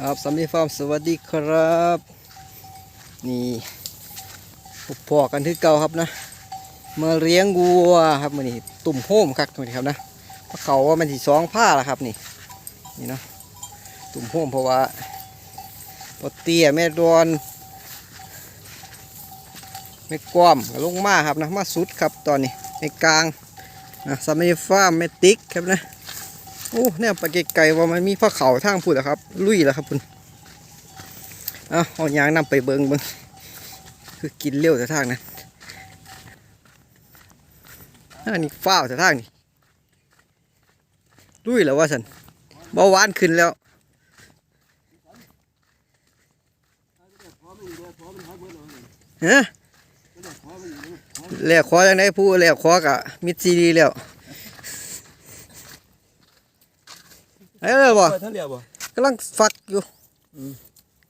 ครับสำลีฟาร์มสวัสดีครับ นี่พบพอกันที่เก่าครับนะมาเลี้ยงวัวครับมันนี่ตุ่มโฮมครับนี่ครับนะพระเขาว่ามันสีสองผ้าละครับนี่นี่เนาะตุ่มโฮมเพราะว่าปเตี้ยแม่ดอนแม่กวามลงมาครับนะมาสุดครับตอนนี้ในกลางนะสำลีฟาร์มแม่ติ๊กครับนะ โอ้เนี่ยไปไกลๆว่ามันมีพระเขาทางพูดอะครับ ลุยแล้วครับคุณเอาเอายางนำไปเบิงเบิงคือกินเร็วแต่ทางนั้นอันนี้ฟ้าวแต่ทางนี่ลุยแล้วว่าสันเบาหวานขึ้นแล้วเฮะแหลกคอยังไงผู้แหลกคอกะมิดซีดีแล้ว ไอ้เลยบ่ไปท่านเดียวบ่กำลังฟักอยู่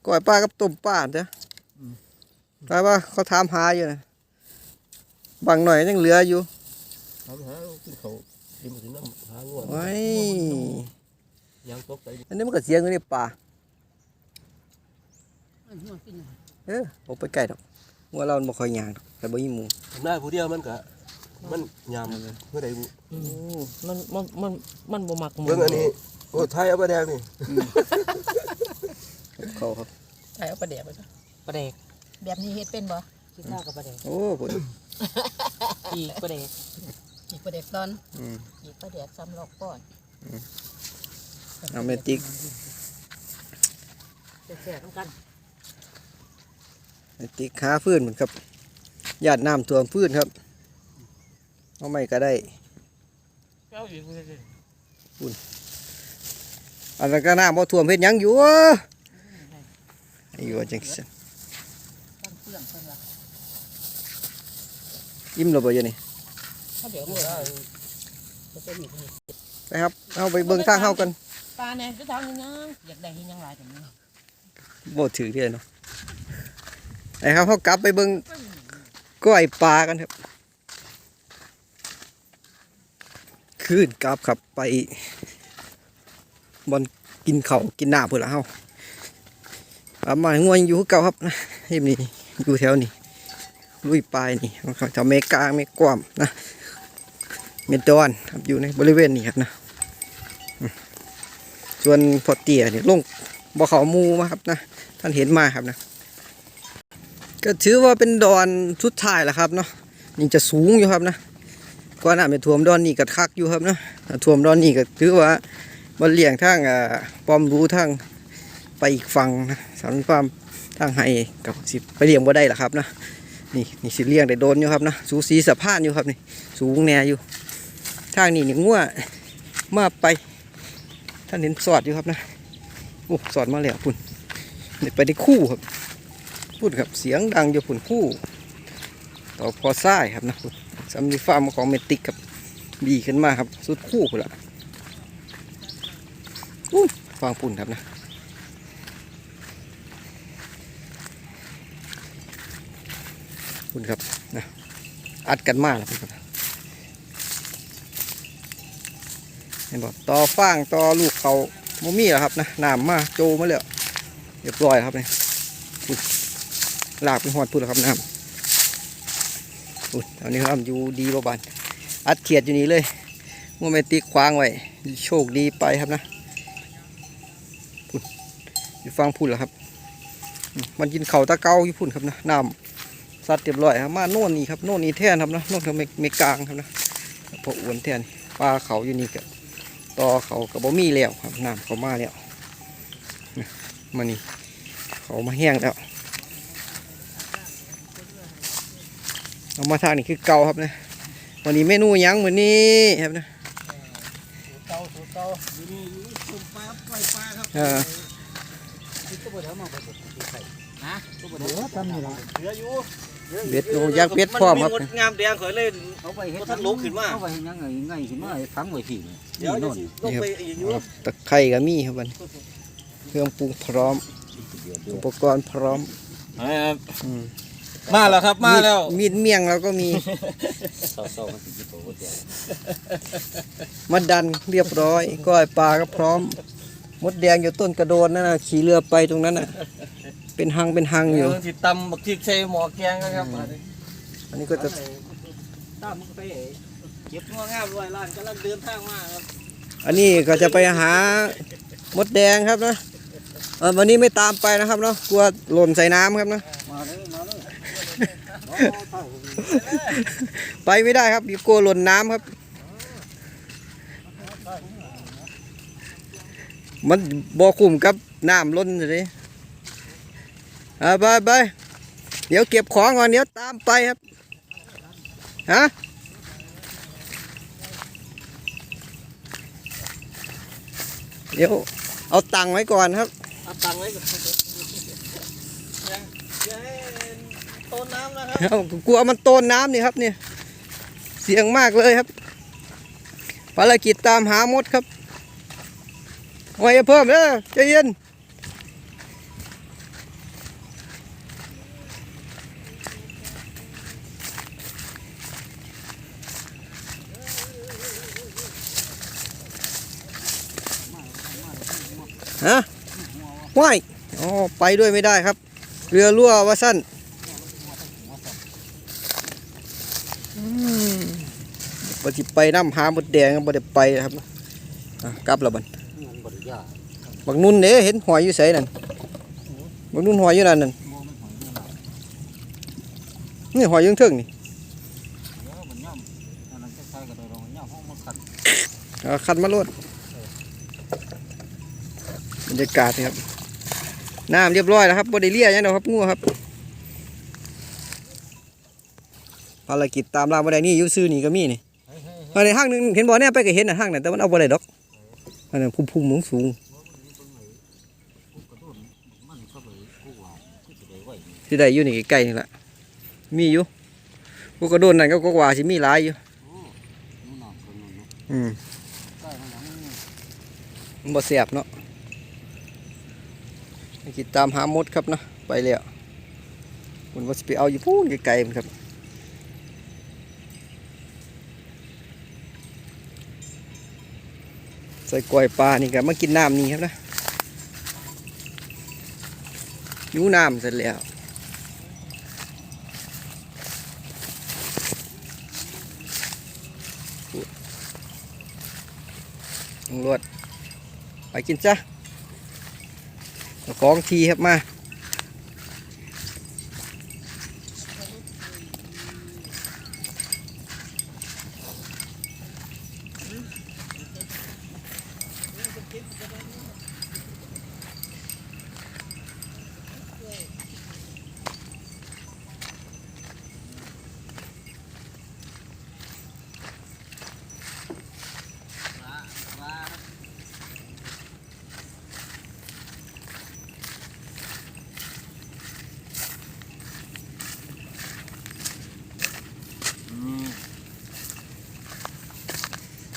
ก้อยปลากับต้มปลาเด้ออใช่ว่าเขาถามหาอยู่นะบางหน่อยยังเหลืออยู่หาหากินเขากินมาถึงน้ำหาง่วงไว้ยางตกไปอันนี้มันก็เสียงอยู่ในป่าเออผมไปไกลดอกว่าเราบ่ค่อยย่างดอกแต่บ่มีหมูทำได้ผู้เดียวมันก็มันยามเมื่อใดบุโอ้มันมันมันมันบ่มักหมูเบิ่งอันนี้ โอ้ไทยเอาไปแดงนี่เขาครับใช่เอาปลาแดกไปจ้ะปลาแดกแบบนี้เฮ็ดเป็นบ่คิดข้าวกับปลาแดกโอ้พุ่นอีกปลาแดกอีกประเด็กตอนอืมอีกประเด็กซ้ำลอกป้อนเอาเมติกแซ่บๆน้ำกันเมติกหาฟื้นเหมือนครับญาติน้ำท่วมฟื้นครับเอาไม่ก็ได้เอาอีกเลย อันนั้นก็น้ำบ่ท่วมเฮ็ดหยังอยู่อยู่จังซั่นตั้งเครื่องเพิ่นว่าอิ่มแล้วบ่อยู่นี่เขาเดี๋ยวมือจะเป็นอีกนี่ไปครับเอาไปเบิ่งทางเฮากันปลาเนี่ยจะทำยังไงอยากได้เฮ็ดหยังหลายแต่นี้บ่ถือเด้เนาะไปครับเฮากลับไปเบิ่งก้อยปลากันครับคืนกลับครับไป บอนกินเขากินหน้ำพุ่นละเฮาอามาง่วงอยู่เก่าครับนะเฮ็ดนี่อยู่แถวนี้ลุยปลายนี่เขาจะเมกาเมกวามนะเมดอนครับอยู่ในบริเวณนี้ครับนะส่วนพอเตี้ยนี่ลงบ่เขาหมูมาครับนะท่านเห็นมาครับนะก็ถือว่าเป็นดอนสุดท้ายแหละครับเนาะนี่จะสูงอยู่ครับนะกว่าน้ำจะท่วมดอนนี่ก็คักอยู่ครับนะท่วมดอนนี่ก็ถือว่า มันเลี่ยงทางอ่าปอมรู้ทางไปอีกฝั่งนะสารฟาร์มทางไห้กับสิไปเลี้ยงบ่ได้หรอครับนะนี่นี่สิเลี้ยงได้โดนอยู่ครับนะสูสีสะพานอยู่ครับนี่สูงแน่อยู่ทางนี้นี่งัวมาไปท่านเห็นสอดอยู่ครับนะโอ้สอนมาแล้วพุ่นเด็ไปได้คู่ครับพุ่นครับเสียงดังอยู่พุ่นคู่ต่อพอซ้ายครับนะพุ่นสำลีฟาร์มของเมติกครับดีขึ้นมาครับสุดคู่พุ่นละ อู้ฟังพุ่นครับนะพุ่นครับนะอัดกันมากแล้วครับเห็นบอกต่อฟางต่อลูกเขาโมมี่แล้วครับนะน้ำมาโจมาแล้วเรียบร้อยครับเนี่ยลากไปหอดพูดแล้วครับน้ำอุ้ยตอนนี้ครับอยู่ดีบ่บานอัดเขียดอยู่นี่เลยมัวไม่ติกควางไว้โชคดีไปครับนะ อยู่ฟังพูดแล้วครับอืมมันกินเข่าวตะเกาอยู่พุ่นครับนะน้ำสัตว์เรียบร้อยครับมาโน่นนี่ครับโน่นนี่แท่นครับนะโน่นทางเมเมกลางครับนะพออ้วนแท่นปลาเขาอยู่นี่กับต่อเขากับบ่มีแล้วครับน้ำเขามาแล้วนี่มานี่เขามาแห้งแล้วเอามาทางนี้คือเก่าครับนะวันนี้เมนูหยังเหมือนนี้ครับนะเตาสูเตาอยู่นี่อยู่ตุ่มปลาปล่อยปลาครับ เออก็บ่ถามมาบ่ไข่ฮะก็บ่ได้ทำนี่ล่ะเหลืออยู่เบ็ดโอ้ยักษ์เบ็ดพร้อมครับนงามแดงข่อยเลยเอาไปเฮ็ดบ่ทันลุกขึ้นมาเอาไปเฮ็ดยังไงยังไงขึ้นมาให้ขังไว้ที่นี่เดี๋ยวนี่จะโน่นสิลงไปอีกอยู่ครับตะไคร่ก็มีครับมันเครื่องปรุงพร้อมเดี๋ยวเดี๋ยวอุปกรณ์พร้อมครับอืมมาแล้วครับมาแล้ว มีดเมี่ยงเราก็มีเศร้าๆมันสิจิโตบ่แก่มาดันเรียบร้อย ก้อยปลาก็พร้อม มดแดงอยู่ต้นกระโดนนั่นน่ะขี่เรือไปตรงนั้นน่ะ เป็นหังเป็นหังอยู่เที่ตำบักทิกใส่หมอแกงนะครับอันนี้ก็จะตามไปเก็บงัวงามร้อยล้านกำลังเดินทางมาครับอันนี้ก็จะไปหามดแดงครับนะเออวันนี้ไม่ตามไปนะครับเนาะกลัวหล่นใส่น้ำครับนะมาเลยมาเลยไปไม่ได้ครับกลัวหล่นน้ำครับ มันบ่คุ้มกับน้ำล้นเลยอ่าไปไปเดี๋ยวเก็บของก่อนเดี๋ยวตามไปครับฮะเดี๋ยวเอาตังค์ไว้ก่อนครับเอาตังค์ไว้ก่อนอย่าอย่าให้ต้นน้ำนะครับเอากลัวมันโตนน้ำนี่ครับเนี่ยเสียงมากเลยครับภารกิจตามหามดครับ ไว้อยเพิ่มเด้อใจเย็นฮะว่ายอ๋อ ไปด้วยไม่ได้ครับ เรือรั่วว่าสั้นบ่สิไปน้ำหาบดแดงบ่ได้ไปครับ กลับแล้วบัน บริยากบักนุ่นเด้เห็นหอยอยู่ไสนั่นบักนุ่นหอยอยู่นั่นนั่นมองมันหอยเนี่ยนะนี่หอยอยังเทิงนี่เดี๋ยวมันย่ำอันนั้นคล้ายๆกับเราย่ำห้องมันขัดเอาคันมาโลดบรรยากาศนี่ครับน้ำเรียบร้อยแล้วครับบ่ได้เลี้ยหยังดอกครับงูครับภารกิจตามล่าบ่ได้นี่อยู่ซื่อนี่ก็มีนี่อันในห้างหนึงเห็นบ่เนี่ยไปก็เห็นน่ะห้างนั้นแต่มันเอาบ่ได้ดอก อันนั้นพุ่มๆสูงมันก็เลยกูว่ากูจะได้ไหวนี่ๆที่ได้อยู่นี่ใกล้ๆนี่ละมีอยู่พวกกระโดนนั่นก็กว่าสิมีหลายอยู่นู่นน่ะคนนู้นเนาะอืมใกล้ข้างหลังนี่มันบ่แสบเนาะไปกินตามหามดครับนะไปแล้วมันว่าสิไปเอาอยู่พูนไกลๆมันครับ ส่กล้วยปลานี่ครับมากินน้ำนี่ครับนะยูน้ำเสร็จแล้วตำรวจไปกินจ้ะเจ้าของทีครับมา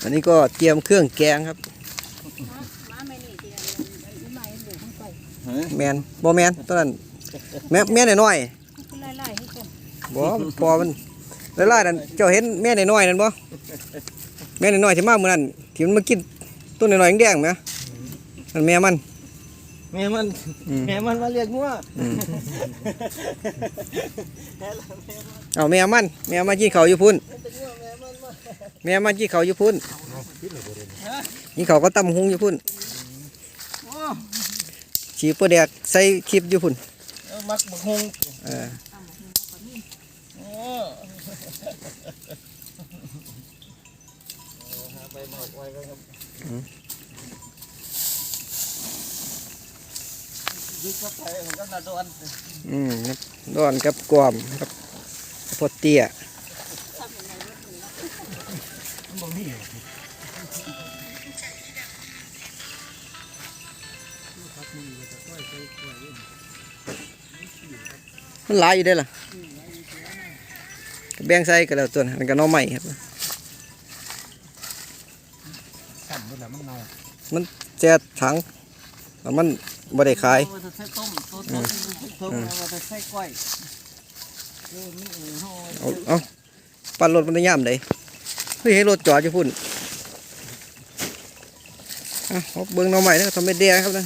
อันนี้ก็เตรียมเครื่องแกงครับมาไม่นี่ที่อันนี้ไม่หมูข้างไปแมนบ่แมนตอนนั้นแม่แม่น้อยก็ไล่ๆให้กันๆบ่มันพอมันไล่ๆนั่นเจ้าเห็นแม่น้อยๆนั่นบ่แม่น้อยๆที่มาเมื่อนั้นที่มันมากินต้นน้อยๆแดงๆไหมนั่นแม่มัน แม่มันอืม แม่มันมาเรียกงัวอืมเอาแม่มันแม่มันกินข้าวอยู่พุ่นเป็นงัวแม่มันมาแม่มันกินข้าวอยู่พุ่นกินข้าวก็ตำหุงอยู่พุ่นโอ้ฉีปลาแดกใส่คลิปอยู่พุ่น เอามักบักฮงเออ โอ้หาไปหมดไว้แล้วครับยึดเข้าไปผมก็นาโดน อืมครับดอนกับกวามครับพอเตี้ยบ่มีมันหลายอยู่ได้อล่ะแบ่งใส่ก็แล้วตัวนั้นก็หน้อใหม่ครับสั่นด้วยแหละมันเน่าแจ๊ดถังแล้วมัน บ่ได้ขายมันจะใส่ต้มต้มต้มต้มมันจะใส่ก้อยเออนี่เออเฮาเอาเอาปั่นรถมันได้ย่ามใดเฮ้ยให้รถจอดอยู่พุ่นฮะอะเอาเบิ้งหน่อใหม่นะครับทำเม็ดแดงครับนะ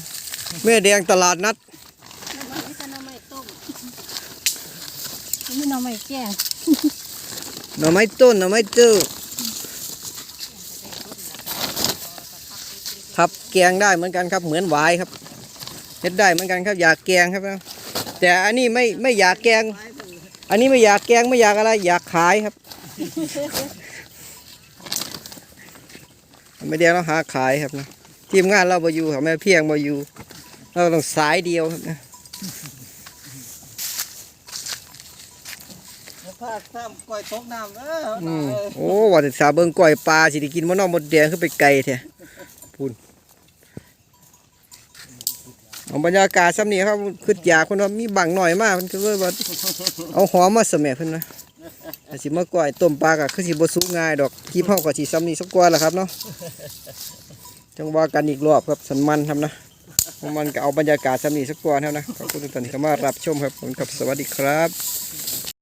เม็ดแดงตลาดนัดน้ำมันไม่ใช่น้ำมันต้มนี่น้ำมันแกงหน่อไม้ต้นหน่อไม้ตื้อครับแกงได้เหมือนกันครับเหมือนหวายครับ เฮ็ดได้เหมือนกันครับอยากแกงครับนะแต่อันนี้ไม่ไม่อยากแกง อันนี้ไม่อยากแกงไม่อยากอะไร อยากขายครับไม่เดียวเราหาขายครับนะทีมงานเราบอยู่ครับแม่เพียงบอยู่ เราต้องสายเดียวครับนะอย่าพลาดซ้ำก้อยตกน้ำเอออืมเออโอ้ว่าแต่สาเบิ่งก้อยปลาสิได้กินมันนอกหมดแดงขึ้นไปไกลแท้พูน เอาบรรยากาศซ้ำนี้ครับคืออยากคนว่ามีบังหน่อยมากมันคือว่าเอาหอมมาเสมอเพิ่นนะแต่สิมะกรอยต้มปลาก็คือสิบสุกง่ายดอกกี่เผากับสีซ้ำนี้สักกว่าละครับเนาะจังว่ากันอีกรอบครับสันมันครับนะมันก็เอาบรรยากาศซ้ำนี้สักกว่าแล้วนะขอบคุณทุกท่านที่เข้ามารับชมครับผมกับสวัสดีครับ